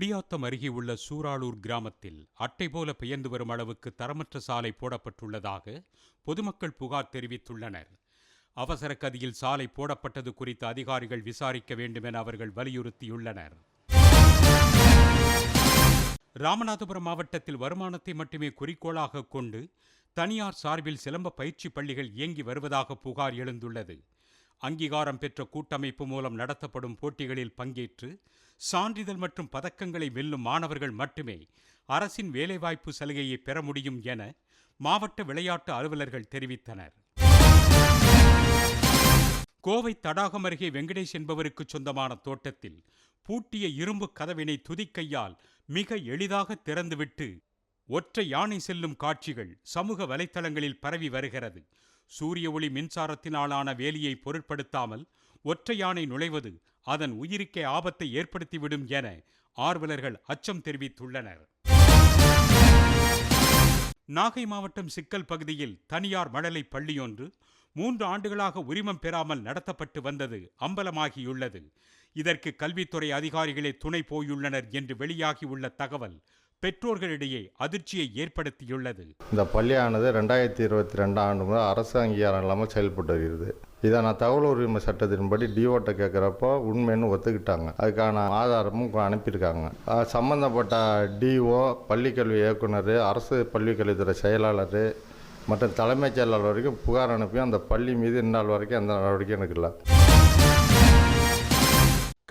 குடியாத்தம் அருகே உள்ள சூராளூர் கிராமத்தில் அட்டை போல பெயர்ந்து வரும் அளவுக்கு தரமற்ற சாலை போடப்பட்டுள்ளதாக பொதுமக்கள் புகார் தெரிவித்துள்ளனர். அவசர கதியில் சாலை போடப்பட்டது குறித்து அதிகாரிகள் விசாரிக்க வேண்டும் என அவர்கள் வலியுறுத்தியுள்ளனர். ராமநாதபுரம் மாவட்டத்தில் வருமானத்தை மட்டுமே குறிக்கோளாக கொண்டு தனியார் சார்பில் சிலம்ப பயிற்சி பள்ளிகள் இயங்கி வருவதாக புகார் எழுந்துள்ளது. அங்கீகாரம் பெற்ற கூட்டமைப்பு மூலம் நடத்தப்படும் போட்டிகளில் பங்கேற்று சான்றிதழ் மற்றும் பதக்கங்களை வெல்லும் மாணவர்கள் மட்டுமே அரசின் வேலைவாய்ப்பு சலுகையை பெற முடியும் என மாவட்ட விளையாட்டு அலுவலர்கள் தெரிவித்தனர். கோவை தடாகம் அருகே வெங்கடேஷ் என்பவருக்கு சொந்தமான தோட்டத்தில் பூட்டிய இரும்பு கதவினை துதிக்கையால் மிக எளிதாக திறந்துவிட்டு ஒற்றை யானை செல்லும் காட்சிகள் சமூக வலைத்தளங்களில் பரவி வருகிறது. சூரிய ஒளி மின்சாரத்தினாலான வேலியை பொருட்படுத்தாமல் ஒற்றை யானை நுழைவது அதன் உயிருக்கே ஆபத்தை ஏற்படுத்திவிடும் என ஆர்வலர்கள் அச்சம் தெரிவித்துள்ளனர். நாகை மாவட்டம் சிக்கல் பகுதியில் தனியார் மழலை பள்ளியொன்று மூன்று ஆண்டுகளாக உரிமம் பெறாமல் நடத்தப்பட்டு வந்தது அம்பலமாகியுள்ளது. இதற்கு கல்வித்துறை அதிகாரிகளே துணை போயுள்ளனர் என்று வெளியாகியுள்ள தகவல் பெற்றோர்களிடையே அதிர்ச்சியை ஏற்படுத்தியுள்ளது. இந்த பள்ளியானது ரெண்டாயிரத்தி இருபத்தி ரெண்டாம் ஆண்டு முதல் அரசு அங்கீகாரம் இல்லாமல் செயல்பட்டு வருகிறது. இதை நான் தகவல் உரிமை சட்டத்தின்படி டிஓட்ட கேட்குறப்போ உண்மைன்னு ஒத்துக்கிட்டாங்க. அதுக்கான ஆதாரமும் அனுப்பியிருக்காங்க. அது சம்பந்தப்பட்ட டிஓ பள்ளிக்கல்வி இயக்குனர் அரசு பள்ளிக்கல்வித்துறை செயலாளர் மற்றும் தலைமைச் செயலாளர் வரைக்கும் புகார் அனுப்பியும் அந்த பள்ளி மீது இந்நாள் வரைக்கும் எந்த நடவடிக்கையும் எனக்கு இல்லை.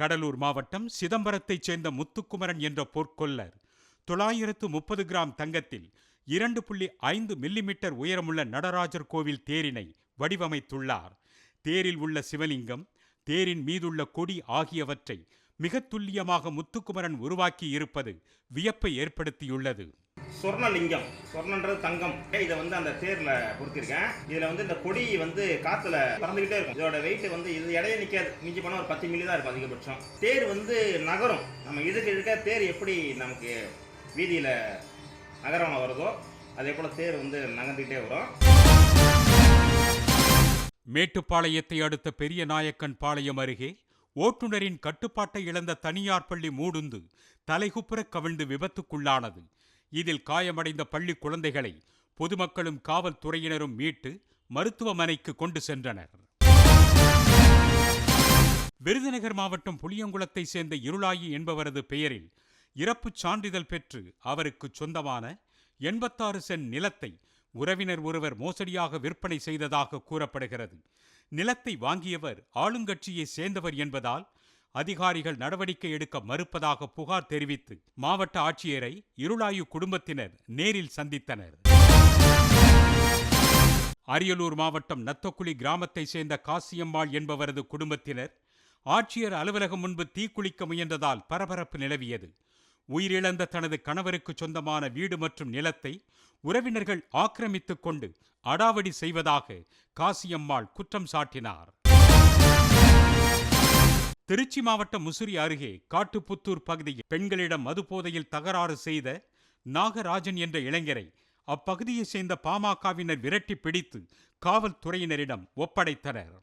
கடலூர் மாவட்டம் சிதம்பரத்தைச் சேர்ந்த முத்துக்குமரன் என்ற பொற்கொல்லர் தொள்ளாயிரத்து முப்பது கிராம் தங்கத்தில் இரண்டு புள்ளி ஐந்து மில்லிமீட்டர் உயரமுள்ள நடராஜர் கோவில் தேரினை வடிவமைத்துள்ளார். தேரில் உள்ள சிவலிங்கம் தேரின் மீதுள்ள கொடி ஆகியவற்றை மிக துல்லியமாக முத்துக்குமரன் உருவாக்கி இருப்பது வியப்பை ஏற்படுத்தியுள்ளது. சொர்ணலிங்கம். சொர்ணன்றது தங்கம். இதை வந்து அந்த தேர்ல பொறுத்திருக்கேன் இதுல வந்து இந்த கொடி வந்து காத்துல பறந்துகிட்டே இருக்கும். இதோட வெயிட் வந்து இது இடையே நிக்காது. மிஞ்சி போனா ஒரு பத்து மில்லி தான் இருக்கும் அதிகபட்சம். தேர் வந்து நகரும். நம்ம இதுக்கு இருக்க தேர் எப்படி நமக்கு வீதியில் நகரம் வருதோ அதே போல் தேர் வந்து நகர்ந்துகிட்டே வரும். மேட்டுப்பாளையத்தை அடுத்த பெரிய நாயக்கன் பாளையம் அருகே ஓட்டுநரின் கட்டுப்பாட்டை இழந்த தனியார் பள்ளி மூடுந்து தலைகுப்புற கவிழ்ந்து விபத்துக்குள்ளானது. இதில் காயமடைந்த பள்ளி குழந்தைகளை பொதுமக்களும் காவல்துறையினரும் மீட்டு மருத்துவமனைக்கு கொண்டு சென்றனர். விருதுநகர் மாவட்டம் புளியங்குளத்தை சேர்ந்த இருளாயி என்பவரது பெயரில் இறப்புச் சான்றிதழ் பெற்று அவருக்கு சொந்தமான எண்பத்தாறு சென் நிலத்தை உறவினர் ஒருவர் மோசடியாக விற்பனை செய்ததாக கூறப்படுகிறது. நிலத்தை வாங்கியவர் ஆளுங்கட்சியை சேர்ந்தவர் என்பதால் அதிகாரிகள் நடவடிக்கை எடுக்க மறுப்பதாக புகார் தெரிவித்து மாவட்ட ஆட்சியரை இருளாயு குடும்பத்தினர் நேரில் சந்தித்தனர். அரியலூர் மாவட்டம் நத்தக்குழி கிராமத்தை சேர்ந்த காசியம்மாள் என்பவரது குடும்பத்தினர் ஆட்சியர் அலுவலகம் முன்பு தீக்குளிக்க முயன்றதால் பரபரப்பு நிலவியது. உயிரிழந்த தனது கணவருக்கு சொந்தமான வீடு மற்றும் நிலத்தை உறவினர்கள் ஆக்கிரமித்துக் கொண்டு அடாவடி செய்வதாக காசியம்மாள் குற்றம் சாட்டினார். திருச்சி மாவட்டம் முசிறி அருகே காட்டுப்புத்தூர் பகுதியில் பெண்களிடம் மதுபோதையில் தகராறு செய்த நாகராஜன் என்ற இளைஞரை அப்பகுதியைச் சேர்ந்த பாமகவினர் விரட்டி பிடித்து காவல்துறையினரிடம் ஒப்படைத்தனர்.